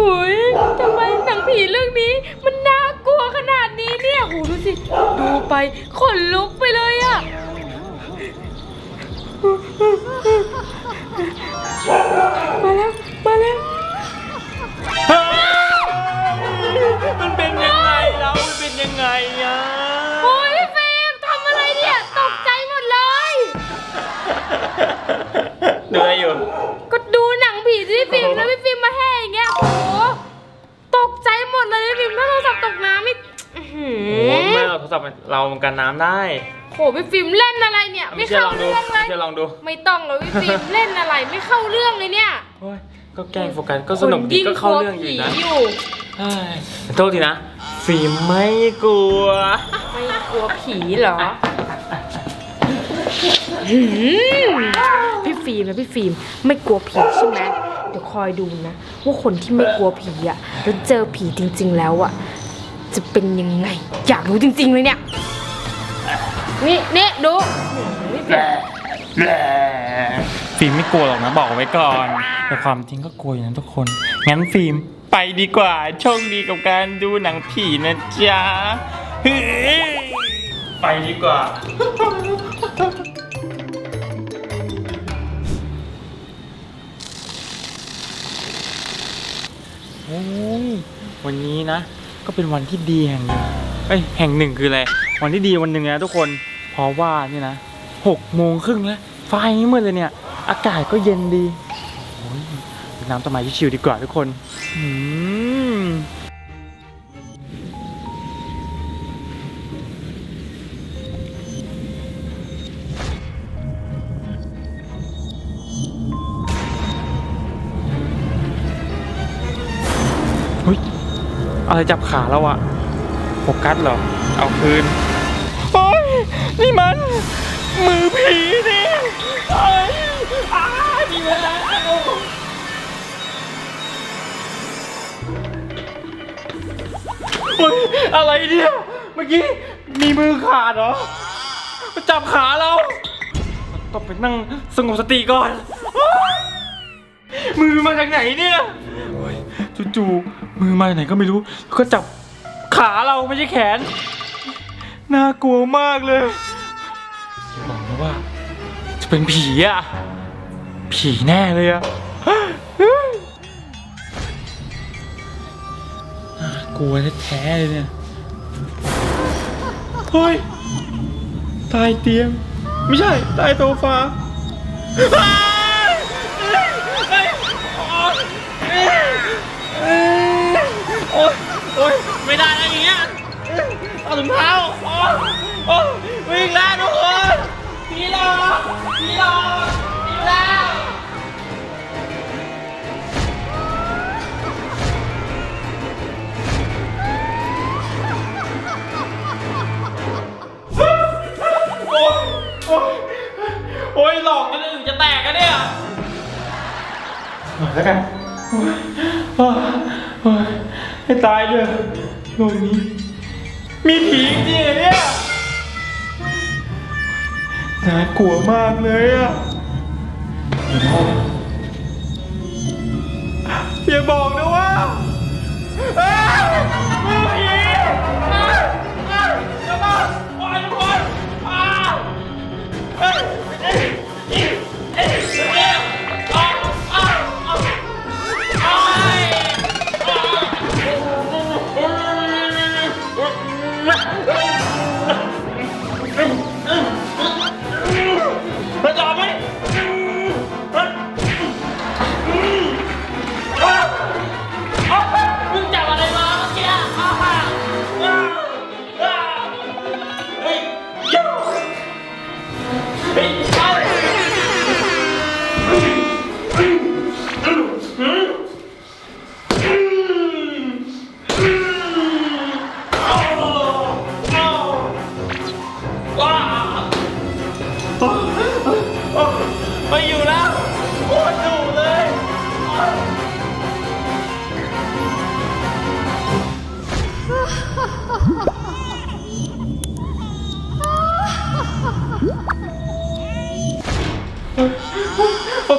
หุยทำไมหนังผีเรื่องนี้ มันน่ากลัวขนาดนี้เนี่ยโหดูสิ ดูไปขนลุกไปเลยอะมาแล้ว มาแล้ว เราโทรศัพท์เรามันกันน้ำได้โหพี่ฟิล์มเล่นอะไรเนี่ย ไม่ไม่เชื่อเข้าลองดูเรื่องเลไม่ยเชื่อลองดูไม่ต้องเลยพี่ฟิล์มเล่นอะไรไม่เข้าเรื่องเลยเนี่ยโอ้ยก็แกล้งโฟกัสก็สนุกดีก็เข้าเรื่องอยู่นะคนยิ่งกลัวผีอยู่เฮ้ยโทษทีนะ ฟิล์มไม่กลัว ไม่กลัวผีเหรอหืมพี่ฟิล์มนะพี่ฟิล์มไม่กลัวผีใช่ไหมเดี๋ยวคอยดูนะ ว่าคนที่ไม่กลัวผีอะแล้วเจอผีจริง ๆ แล้วอะ จะเป็นยังไง อยากรู้จริง ๆ เลยเนี่ย นี่นี่ดูพี่ฟิล์มฟิล์มไม่กลัวหรอกนะ บอกไว้ก่อน แต่ความจริงก็กลัวอยู่นะทุกคน งั้นฟิล์มไปดีกว่าโชคดีกับการดูหนังผีนะจ๊ะเฮ้ยไปดีกว่าโอ้ยวันนี้นะ ก็เป็นวันที่ดีแห่งหนึ่งเอ้ยแห่งหนึ่งคืออะไร วันที่ดีวันหนึ่งนะทุกคน เพราะว่านี่นะหกโมงครึ่งแล้วไฟมืดเลยเนี่ย อากาศก็เย็นดีโอ้ยน้ำต้นไม้ชิวๆดีกว่าทุกคนอืม อะไรจับขาแล้วอะโฟกัสเหรอ เอาคืน โอ้ยนี่มัน มือผีนี่เอ้ยอ้าดีแล้วโอ้ยอะไรเนี่ย เมื่อกี้ มีมือขาดเหรอมาจับขาเรา ต้องไปนั่งสงบสติก่อนอมือมาจากไหนเนี่ยโอ๊ยจู่ๆ มือมาจากไหนก็ไม่รู้ก็จับขาเราไม่ใช่แขน น่ากลัวมากเลยอย่าบอกนะว่า จะเป็นผีอะผีแน่เลยอะน่ากลัวแท้ๆเลยเนี่ย เฮ้ยใต้เตียง ไม่ใช่ใต้โซฟาอ้ายเอ้ยเอ้ยเอ้ยเอ้ย โอ๊ยโอ๊ยไม่ได้อะไรอย่างเงี้ยเอาถุงเท้าโอ้โอ้วิ่งแล้วทุกคนผีหลอกผีหลอกผีแล้วโอ้ยโอ้ยโอ้ยหลอกกันอื่นจะแตกกันเนี่ยแล้วกันโอ้ยโอ้ยโอ้ย ให้ตายเลยโลกนี้ มีผีจริงเหรอเนี่ยน่ากลัวมากเลยอะอย่าบอกนะว่า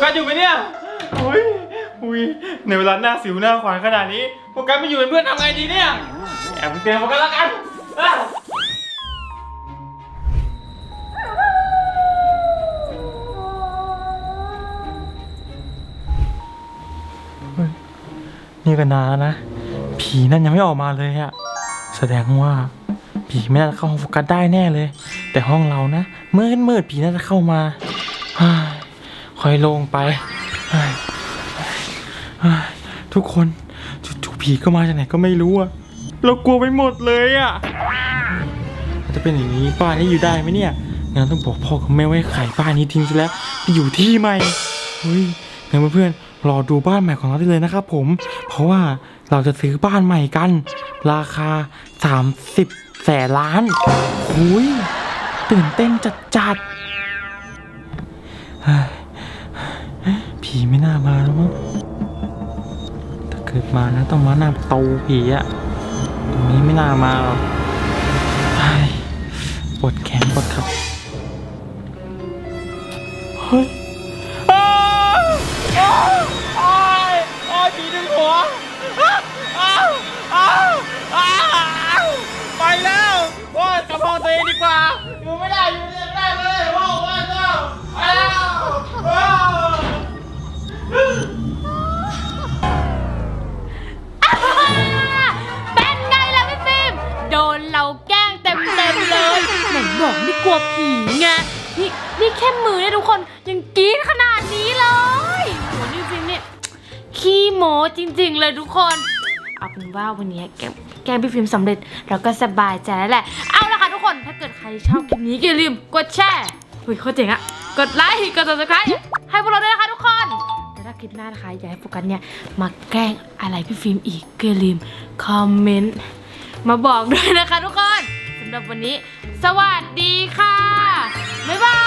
กัสอยู่ไหมเนี่ยอุ้ยอุ้ยในเวลาหน้าสิวหน้าขวานขนาดนี้โฟกัสไม่อยู่เป็นเพื่อนทำไงดีเนี่ยแอบเตือนโฟกัสแล้วกันอะนี่ก็นานแล้วนะ ผีนั่นยังไม่ออกมาเลยอะแสดงว่า ผีไม่น่าจะเข้าห้องโฟกัสได้แน่เลย แต่ห้องเรานะมืดมืดผีน่าจะเข้ามาฮ้ย ค่อยลงไป ทุกคนจู่ๆผีก็มาจากไหนก็ไม่รู้อะเรากลัวไปหมดเลยอะจะเป็นอย่างนี้บ้านนี้อยู่ได้ไหมเนี่ยงั้นต้องบอกพ่อกับแม่ไว้ขายบ้านนี้ทิ้งซะแล้วไปอยู่ที่ใหม่เฮ้ยงั้นเพื่อนๆรอดูบ้านใหม่ของเราได้เลยนะครับผม เพราะว่าเราจะซื้อบ้านใหม่กัน ราคา 30แสนล้านหุยตื่นเต้นจัดจัด ผีไม่น่ามาแล้วมั้งถ้าเกิดมานะต้องมาหน้าประตูผีอะตรงนี้ไม่น่ามาหรอกปวดแขนปวดขาเฮ้ย บอกไม่กลัวผีไงนี่นี่แค่มือเนี่ยทุกคนยังกรี๊ดขนาดนี้เลยโหนี่ฟิล์มเนี่ยขี้โมจริง ๆ เลยทุกคนเอาเป็นว่าวันนี้แกล้งแกงพี่ฟิล์มสำเร็จเราก็สบายใจแล้วแหละเอาละค่ะทุกคนถ้าเกิดใครชอบคลิปนี้ก็อย่าลืมกดแชร์เฮ้ยเขาเจ๋งอะกดไลค์กด subscribe ให้พวกเราด้วยนะคะทุกคนแต่ถ้าคลิปหน้านะคะอยากให้โฟกัสเนี่ยมาแกล้งอะไรพี่ฟิล์มอีกก็อย่าลืมคอมเมนต์มาบอกด้วยนะคะทุกคนำหรับวันนี้ สวัสดีค่ะ บ๊ายบาย